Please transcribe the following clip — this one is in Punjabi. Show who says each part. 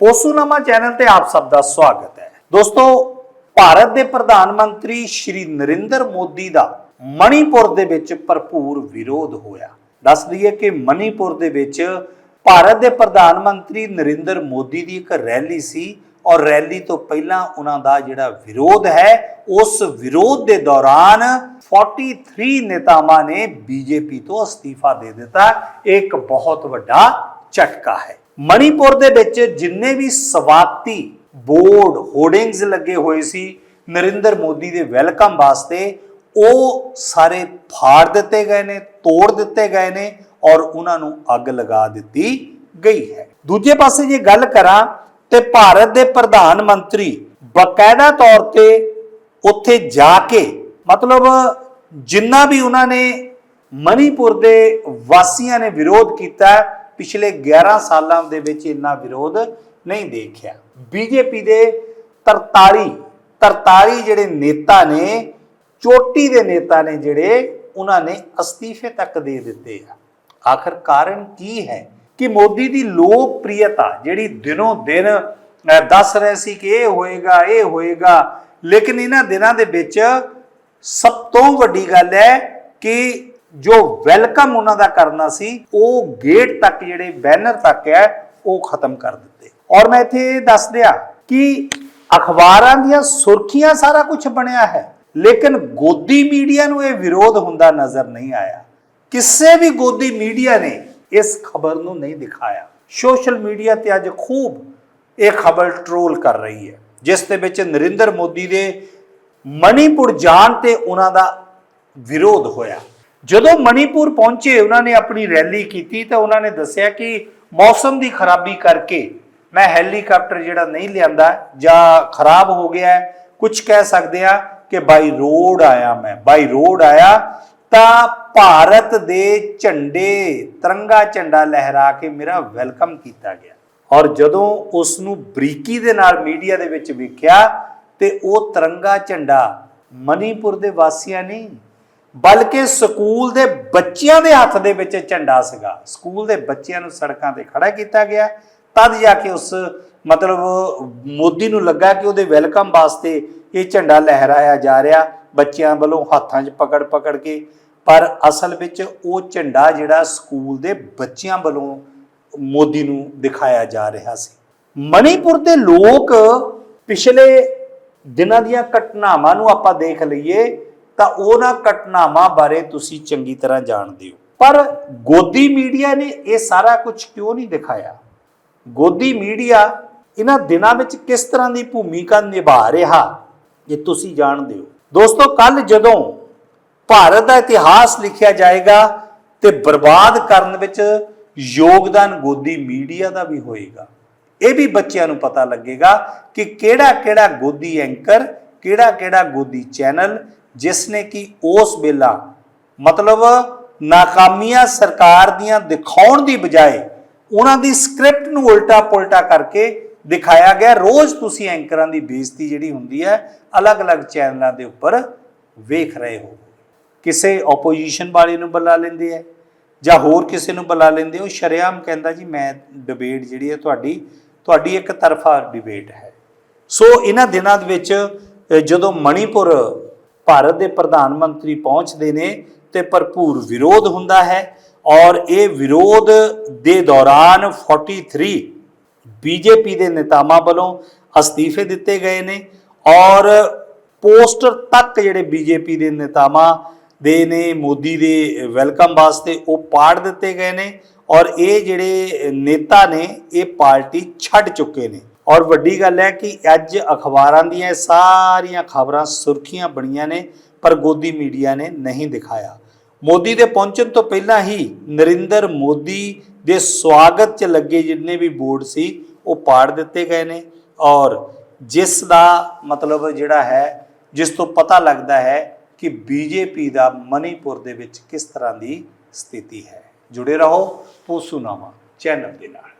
Speaker 1: ਪੋਸੂਨਾਮਾ ਚੈਨਲ ਤੇ ਆਪ ਸਭ ਦਾ ਸਵਾਗਤ ਹੈ। ਦੋਸਤੋ, ਭਾਰਤ ਦੇ ਪ੍ਰਧਾਨ ਮੰਤਰੀ ਸ਼੍ਰੀ ਨਰਿੰਦਰ ਮੋਦੀ ਦਾ ਮਣੀਪੁਰ ਦੇ ਵਿੱਚ ਭਰਪੂਰ ਵਿਰੋਧ ਹੋਇਆ। ਦੱਸ ਦਈਏ ਕਿ ਮਣੀਪੁਰ ਦੇ ਵਿੱਚ ਭਾਰਤ ਦੇ ਪ੍ਰਧਾਨ ਮੰਤਰੀ ਨਰਿੰਦਰ ਮੋਦੀ ਦੀ ਇੱਕ ਰੈਲੀ ਸੀ ਔਰ ਰੈਲੀ ਤੋਂ ਪਹਿਲਾਂ ਉਹਨਾਂ ਦਾ ਜਿਹੜਾ ਵਿਰੋਧ ਹੈ, ਉਸ ਵਿਰੋਧ ਦੇ ਦੌਰਾਨ 43 ਨੇਤਾਵਾਂ ਨੇ ਬੀਜੇਪੀ ਤੋਂ ਅਸਤੀਫਾ ਦੇ ਦਿੱਤਾ। ਇਹ ਇੱਕ ਬਹੁਤ ਵੱਡਾ ਝਟਕਾ ਹੈ। ਮਣੀਪੁਰ ਦੇ ਵਿੱਚ ਜਿੰਨੇ ਵੀ ਸਵਾਤੀ ਬੋਰਡ ਹੋਰਡਿੰਗਸ ਲੱਗੇ ਹੋਏ ਸੀ, ਨਰਿੰਦਰ ਮੋਦੀ ਦੇ ਵੈਲਕਮ ਵਾਸਤੇ, ਉਹ ਸਾਰੇ ਫਾੜ ਦਿੱਤੇ ਗਏ ਨੇ, ਤੋੜ ਦਿੱਤੇ ਗਏ ਨੇ ਔਰ ਉਹਨਾਂ ਨੂੰ ਅੱਗ ਲਗਾ ਦਿੱਤੀ ਗਈ ਹੈ। ਦੂਜੇ ਪਾਸੇ ਜੇ ਗੱਲ ਕਰਾਂ ਤੇ ਭਾਰਤ ਦੇ ਪ੍ਰਧਾਨ ਮੰਤਰੀ ਬਕਾਇਦਾ ਤੌਰ ਤੇ ਉੱਥੇ ਜਾ ਕੇ, ਮਤਲਬ ਜਿੰਨਾ ਵੀ ਉਹਨਾਂ ਨੇ ਮਣੀਪੁਰ ਦੇ ਵਾਸੀਆਂ ਨੇ ਵਿਰੋਧ ਕੀਤਾ ਪਿਛਲੇ 11 ਸਾਲਾਂ ਦੇ ਵਿੱਚ ਇੰਨਾ ਵਿਰੋਧ ਨਹੀਂ ਦੇਖਿਆ। ਬੀਜੇਪੀ ਦੇ 43 43 ਜਿਹੜੇ ਨੇਤਾ ਨੇ, ਚੋਟੀ ਦੇ ਨੇਤਾ ਨੇ ਜਿਹੜੇ, ਉਹਨਾਂ ਨੇ ਅਸਤੀਫੇ ਤੱਕ ਦੇ ਦਿੱਤੇ ਆ। ਆਖਰ ਕਾਰਨ ਕੀ ਹੈ? ਕਿ ਮੋਦੀ ਦੀ ਲੋਕਪ੍ਰਿਯਤਾ ਜਿਹੜੀ ਦਿਨੋਂ ਦਿਨ ਦੱਸ ਰਹੇ ਸੀ ਕਿ ਇਹ ਹੋਏਗਾ ਇਹ ਹੋਏਗਾ, ਲੇਕਿਨ ਇਹਨਾਂ ਦਿਨਾਂ ਦੇ ਵਿੱਚ ਸਭ ਤੋਂ ਵੱਡੀ ਗੱਲ ਹੈ ਕਿ ਜੋ ਵੈਲਕਮ ਉਹਨਾਂ ਦਾ ਕਰਨਾ ਸੀ, ਉਹ ਗੇਟ ਤੱਕ ਜਿਹੜੇ ਬੈਨਰ ਤੱਕ ਹੈ, ਉਹ ਖਤਮ ਕਰ ਦਿੱਤੇ। ਔਰ ਮੈਂ ਇੱਥੇ ਇਹ ਦੱਸ ਦਿਆਂ ਕਿ ਅਖਬਾਰਾਂ ਦੀਆਂ ਸੁਰਖੀਆਂ ਸਾਰਾ ਕੁਝ ਬਣਿਆ ਹੈ, ਲੇਕਿਨ ਗੋਦੀ ਮੀਡੀਆ ਨੂੰ ਇਹ ਵਿਰੋਧ ਹੁੰਦਾ ਨਜ਼ਰ ਨਹੀਂ ਆਇਆ। ਕਿਸੇ ਵੀ ਗੋਦੀ ਮੀਡੀਆ ਨੇ ਇਸ ਖਬਰ ਨੂੰ ਨਹੀਂ ਦਿਖਾਇਆ। ਸੋਸ਼ਲ ਮੀਡੀਆ ਤੇ ਅੱਜ ਖੂਬ ਇਹ ਖਬਰ ਟ੍ਰੋਲ ਕਰ ਰਹੀ ਹੈ, ਜਿਸ ਦੇ ਵਿੱਚ ਨਰਿੰਦਰ ਮੋਦੀ ਦੇ ਮਣੀਪੁਰ ਜਾਣ ਤੇ ਉਹਨਾਂ ਦਾ ਵਿਰੋਧ ਹੋਇਆ। ਜਦੋਂ ਮਣੀਪੁਰ ਪਹੁੰਚੇ, ਉਹਨਾਂ ਨੇ ਆਪਣੀ ਰੈਲੀ ਕੀਤੀ ਤਾਂ ਉਹਨਾਂ ਨੇ ਦੱਸਿਆ ਕਿ ਮੌਸਮ ਦੀ ਖਰਾਬੀ ਕਰਕੇ ਮੈਂ ਹੈਲੀਕਾਪਟਰ ਜਿਹੜਾ ਨਹੀਂ ਲਿਆਂਦਾ, ਜਾਂ ਖਰਾਬ ਹੋ ਗਿਆ ਹੈ। ਕੁਝ ਕਹਿ ਸਕਦੇ ਆ ਕਿ ਬਾਈ ਰੋਡ ਆਇਆ ਮੈਂ। ਬਾਈ ਰੋਡ ਆਇਆ ਤਾਂ ਭਾਰਤ ਦੇ ਝੰਡੇ, ਤਿਰੰਗਾ ਝੰਡਾ ਲਹਿਰਾ ਕੇ ਮੇਰਾ ਵੈਲਕਮ ਕੀਤਾ ਗਿਆ। ਔਰ ਜਦੋਂ ਉਸ ਨੂੰ ਬਰੀਕੀ ਦੇ ਨਾਲ ਮੀਡੀਆ ਦੇ ਵਿੱਚ ਵੇਖਿਆ ਤੇ ਉਹ ਤਿਰੰਗਾ ਝੰਡਾ ਮਨੀਪੁਰ ਦੇ ਵਾਸੀਆਂ ਨਹੀਂ ਬਲਕਿ ਸਕੂਲ ਦੇ ਬੱਚਿਆਂ ਦੇ ਹੱਥ ਦੇ ਵਿੱਚ ਝੰਡਾ ਸੀਗਾ। ਸਕੂਲ ਦੇ ਬੱਚਿਆਂ ਨੂੰ ਸੜਕਾਂ ਤੇ ਖੜਾ ਕੀਤਾ ਗਿਆ। ਤਦ ਜਾ ਕੇ ਉਸ ਮਤਲਬ ਮੋਦੀ ਨੂੰ ਲੱਗਾ ਕਿ ਉਹਦੇ ਵੈਲਕਮ ਵਾਸਤੇ ਇਹ ਝੰਡਾ ਲਹਿਰਾਇਆ ਜਾ ਰਿਹਾ। ਬੱਚਿਆਂ ਵੱਲੋਂ ਹੱਥਾਂ 'ਚ ਪਕੜ ਪਕੜ ਕੇ। ਪਰ ਅਸਲ ਵਿੱਚ ਉਹ ਝੰਡਾ ਜਿਹੜਾ ਸਕੂਲ ਦੇ ਬੱਚਿਆਂ ਵੱਲੋਂ ਮੋਦੀ ਨੂੰ ਦਿਖਾਇਆ ਜਾ ਰਿਹਾ ਸੀ। ਮਣੀਪੁਰ ਦੇ ਲੋਕ ਪਿਛਲੇ ਦਿਨਾਂ ਦੀਆਂ ਘਟਨਾਵਾਂ ਨੂੰ ਆਪਾਂ ਦੇਖ ਲਈਏ। ਤਾਂ ਉਹਨਾਂ ਘਟਨਾਵਾਂ ਬਾਰੇ ਤੁਸੀਂ ਚੰਗੀ ਤਰ੍ਹਾਂ ਜਾਣਦੇ ਹੋ। ਪਰ ਗੋਦੀ ਮੀਡੀਆ ਨੇ ਇਹ ਸਾਰਾ ਕੁਝ ਕਿਉਂ ਨਹੀਂ ਦਿਖਾਇਆ? ਗੋਦੀ ਮੀਡੀਆ ਇਹਨਾਂ ਦਿਨਾਂ ਵਿੱਚ ਕਿਸ ਤਰ੍ਹਾਂ ਦੀ ਭੂਮਿਕਾ ਨਿਭਾ ਰਿਹਾ, ਇਹ ਤੁਸੀਂ ਜਾਣਦੇ ਹੋ। ਦੋਸਤੋ ਕੱਲ ਜਦੋਂ ਭਾਰਤ ਦਾ ਇਤਿਹਾਸ ਲਿਖਿਆ ਜਾਏਗਾ ਤੇ ਬਰਬਾਦ ਕਰਨ ਵਿੱਚ ਯੋਗਦਾਨ ਗੋਦੀ ਮੀਡੀਆ ਦਾ ਵੀ ਹੋਏਗਾ, ਇਹ ਵੀ ਬੱਚਿਆਂ ਨੂੰ ਪਤਾ ਲੱਗੇਗਾ ਕਿ ਕਿਹੜਾ ਕਿਹੜਾ ਗੋਦੀ ਐਂਕਰ ਕਿਹੜਾ ਕਿਹੜਾ ਗੋਦੀ ਚੈਨਲ ਜਿਸ ਨੇ ਕਿ ਉਸ ਵੇਲਾ ਮਤਲਬ ਨਾਕਾਮੀਆਂ ਸਰਕਾਰ ਦੀਆਂ ਦਿਖਾਉਣ ਦੀ ਬਜਾਏ ਉਹਨਾਂ ਦੀ ਸਕ੍ਰਿਪਟ ਨੂੰ ਉਲਟਾ ਪੁਲਟਾ ਕਰਕੇ ਦਿਖਾਇਆ ਗਿਆ। ਰੋਜ਼ ਤੁਸੀਂ ਐਂਕਰਾਂ ਦੀ ਬੇਇੱਜ਼ਤੀ ਜਿਹੜੀ ਹੁੰਦੀ ਹੈ, ਅਲੱਗ-ਅਲੱਗ ਚੈਨਲਾਂ ਦੇ ਉੱਪਰ ਵੇਖ ਰਹੇ ਹੋ। ਕਿਸੇ ਆਪੋਜੀਸ਼ਨ ਵਾਲੇ ਨੂੰ ਬੁਲਾ ਲੈਂਦੇ ਆ ਜਾਂ ਹੋਰ ਕਿਸੇ ਨੂੰ ਬੁਲਾ ਲੈਂਦੇ ਹੋ, ਸ਼ਰੇਆਮ ਕਹਿੰਦਾ ਜੀ ਮੈਂ ਡਿਬੇਟ ਜਿਹੜੀ ਹੈ ਤੁਹਾਡੀ ਤੁਹਾਡੀ ਇੱਕ ਤਰਫਾ ਡਿਬੇਟ ਹੈ। ਸੋ ਇਹਨਾਂ ਦਿਨਾਂ ਦੇ ਵਿੱਚ ਜਦੋਂ ਮਣੀਪੁਰ ਭਾਰਤ ਦੇ ਪ੍ਰਧਾਨ ਮੰਤਰੀ ਪਹੁੰਚਦੇ ਨੇ ਤੇ ਭਰਪੂਰ ਵਿਰੋਧ ਹੁੰਦਾ ਹੈ ਔਰ ਇਹ ਵਿਰੋਧ ਦੇ ਦੌਰਾਨ 43 ਬੀਜੇਪੀ ਦੇ ਨੇਤਾਵਾਂ ਵੱਲੋਂ ਅਸਤੀਫੇ ਦਿੱਤੇ ਗਏ ਨੇ ਔਰ ਪੋਸਟਰ ਤੱਕ ਜਿਹੜੇ ਬੀਜੇਪੀ ਦੇ ਨੇਤਾਵਾਂ ਦੇ ਨੇ, ਮੋਦੀ ਦੇ ਵੈਲਕਮ ਵਾਸਤੇ ਉਹ ਪਾੜ ਦਿੱਤੇ ਗਏ ਨੇ ਔਰ ਇਹ ਜਿਹੜੇ ਨੇਤਾ ਨੇ, ਇਹ ਪਾਰਟੀ ਛੱਡ ਚੁੱਕੇ ਨੇ। ਔਰ ਵੱਡੀ ਗੱਲ ਹੈ ਕਿ ਅੱਜ ਅਖਬਾਰਾਂ ਦੀਆਂ ਇਹ ਸਾਰੀਆਂ ਖਬਰਾਂ ਸੁਰਖੀਆਂ ਬਣੀਆਂ ਨੇ, ਪਰ ਗੋਦੀ ਮੀਡੀਆ ਨੇ ਨਹੀਂ ਦਿਖਾਇਆ। ਮੋਦੀ ਦੇ ਪਹੁੰਚਣ ਤੋਂ ਪਹਿਲਾਂ ਹੀ ਨਰਿੰਦਰ ਮੋਦੀ ਦੇ ਸਵਾਗਤ 'ਚ ਲੱਗੇ ਜਿੰਨੇ ਵੀ ਬੋਰਡ ਸੀ, ਉਹ ਪਾੜ ਦਿੱਤੇ ਗਏ ਨੇ। ਔਰ ਜਿਸ ਦਾ ਮਤਲਬ ਜਿਹੜਾ ਹੈ, ਜਿਸ ਤੋਂ ਪਤਾ ਲੱਗਦਾ ਹੈ ਕਿ ਬੀਜੇਪੀ ਦਾ ਮਣੀਪੁਰ ਦੇ ਵਿੱਚ ਕਿਸ ਤਰ੍ਹਾਂ ਦੀ ਸਥਿਤੀ ਹੈ। ਜੁੜੇ ਰਹੋ ਪੋਸੂਨਾਮਾ ਚੈਨਲ ਦੇ ਨਾਲ।